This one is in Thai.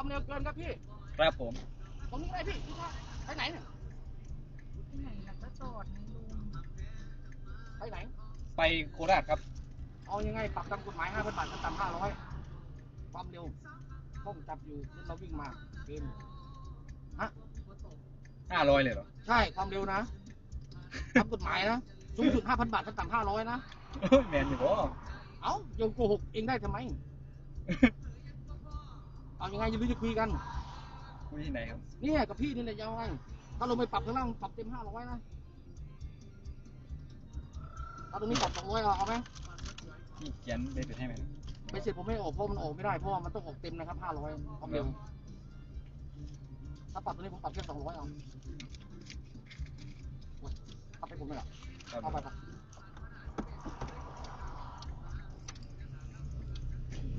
ความเร็วเกินครับพี่ครับผมตรงนี้อะไรพี่พี่ชาไปไหนเนี่ยที่ไหนแล้วก็จอดในลุงไปไหน ไปโคราชครับ เอายังไงปรับตามกฎหมายห้าพันบาทขั้นต่ำห้าร้อยความเร็วผมจับอยู่รถเราวิ่งมาเกินฮะห้าร้อยเลยเหรอ ใช่ความเร็วนะตามกฎหมายนะสูงสุดห้าพันบาทขั้นต่ำห้าร้อยนะ แมนอยู่บ่เอ้าโยงโกหกเองได้ทำไมเอา ยังไงจะรู้จะคุยกัน คุยที่ไหนครับ เนี่ยกับพี่นี่แหละยาวไงถ้าลงไปปรับข้างล่างปรับเต็มห้าร้อยนะถ้าตรงนี้ปรับสองร้อยเอาไหมพี่เขียนไปเสร็จให้ไหมครับไม่เสร็จผมไม่ออกเพราะมันออกไม่ได้เพราะว่ามันต้องออกเต็มนะครับห้าร้อยความเร็วถ้าปรับตัวนี้ผมปรับแค่สองร้อยเอาปรับไปผมเลยเหรอครับเอาไปครับ